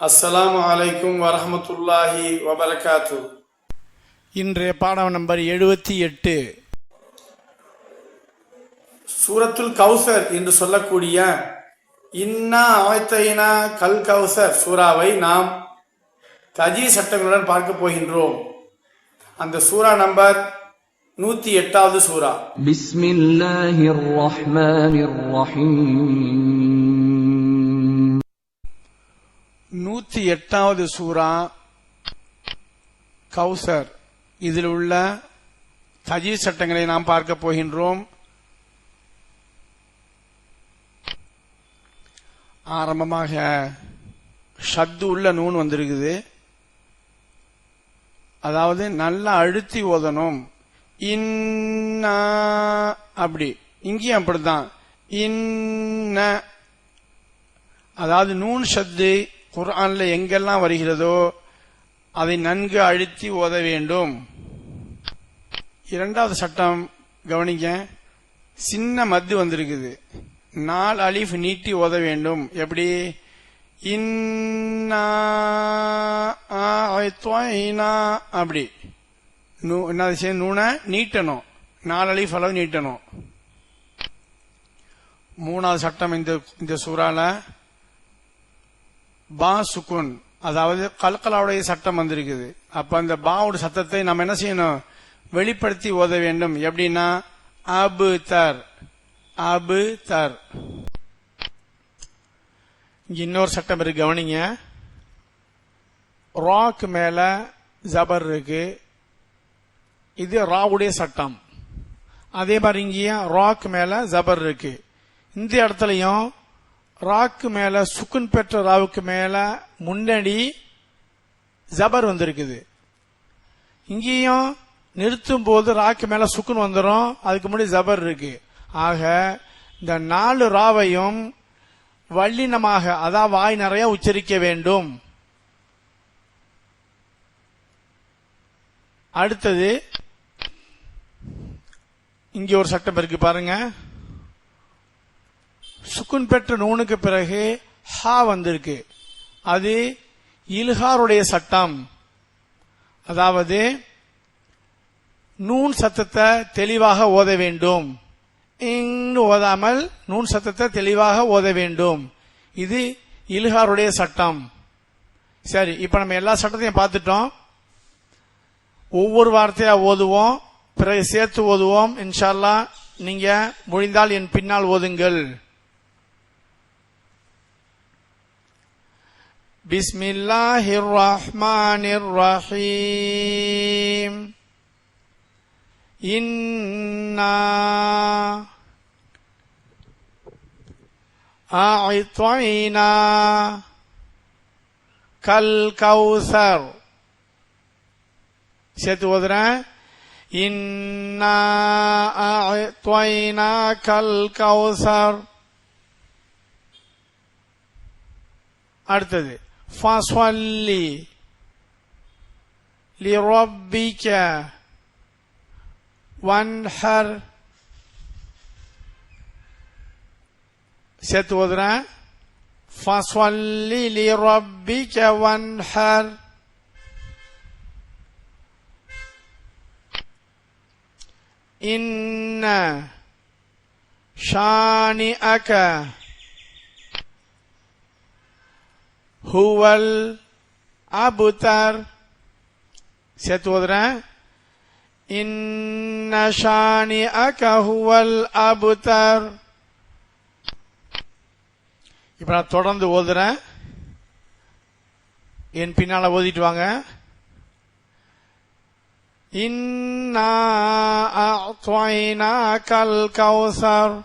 அஸ்ஸலாமு அலைக்கும் வரஹமத்துல்லாஹி வபரகாத்து இன்றைய பாடம் நம்பர் எழுபத்தி எட்டு. சூரத்துல் கௌசர் என்று சொல்லக்கூடிய இன்னா அமைத்தைனா கல் கௌசர் சூறாவை நாம் தஜி சட்டங்களுடன் பார்க்க போகின்றோம். அந்த சூறா நம்பர் நூத்தி எட்டாவது சூறா. பிஸ்மில்லாஹிர் ரஹ்மானிர் ரஹீம். நூத்தி எட்டாவது சூரா கௌசர் இதில் உள்ள தஜி சட்டங்களை நாம் பார்க்க போகின்றோம். ஆரம்பமாக ஷத்து உள்ள நூன் வந்திருக்குது. அதாவது நல்லா அழுத்தி ஓதணும். இன்னா அப்படி. இங்கேயும் அப்படித்தான். இன்ன. அதாவது நூன் ஷத்து குரான்ல எங்கெல்லாம் வருகிறதோ அதை நன்கு அழுத்தி ஓத வேண்டும். இரண்டாவது சட்டம் கவனிங்க சின்ன மத்து வந்திருக்குது. நாலு அலிஃப் நீட்டி ஓத வேண்டும். எப்படி? இன்னா அப்படி. நூ என்ன செய்ய நூனை நீட்டணும். நாலு அலிஃப் அளவு நீட்டணும். மூணாவது சட்டம் இந்த இந்த சூறால பா சுக்குன் அதாவது கல்கலாவுடைய சட்டம் வந்திருக்குது. அப்ப அந்த பாவோட சத்தத்தை நம்ம என்ன செய்யணும்? வெளிப்படுத்தி ஓத வேண்டும். எப்படின்னா அபு தர் அபு தர் இன்னொரு சட்டம் இருக்கு கவனிங்க. ராக்கு மேல ஜபர் இருக்கு. இது ராவுடைய சட்டம். அதே மாதிரி இங்கேயும் ராக் மேல ஜபர் இருக்கு. இந்த இடத்துலயும் ராக்கு மேல சுக்குன் பெற்ற ராவுக்கு மேல முன்னாடி ஜபர் வந்திருக்குது. இங்கேயும் நிறுத்தும் போது ராக்கு மேல சுக்குன் வந்துடும் அதுக்கு முன்னாடி ஜபர் இருக்கு. ஆக இந்த நாலு ராவையும் வல்லினமாக அதான் வாய் நிறைய உச்சரிக்க வேண்டும். அடுத்தது இங்கே ஒரு சட்டம் இருக்கு பாருங்க. சுக்குன் பெற்ற நூனுக்கு பிறகு ஹா வந்திருக்கு. அது இல்ஹாருடைய சட்டம். அதாவது நூன் சத்தத்தை தெளிவாக ஓத வேண்டும். இங்னு ஓதாமல் நூன் சத்தத்தை தெளிவாக ஓத வேண்டும். இது இல்ஹாருடைய சட்டம். சரி இப்ப நம்ம எல்லா சட்டத்தையும் பார்த்துட்டோம். ஒவ்வொரு வார்த்தையா ஓதுவோம் பிறகு சேர்த்து ஓதுவோம். இன்ஷால்லா நீங்க முடிந்தால் என் பின்னால் ஓதுங்கள். بسم الله الرحمن الرحيم إنا أعطينا كالكوثر சேர்த்து ஓதுறேன் இன்னா அஅத்வைனா கல் கௌசர் அடுத்தது ஃபஸ்வல்லி லிரப்பிக்க வன்ஹர் சேர்த்து ஓதுறேன் ஃபஸ்வல்லி லிரப்பிக்க வன்ஹர் إن شانئك ஹூவல் அபுதர் சேர்த்து ஓதுறேன் இன்னஷானி அகஹுவல் அபுதர் இப்ப நான் தொடர்ந்து ஓதுறேன். என் பின்னால ஓதிட்டு வாங்க. இன்னா அல் கௌசர்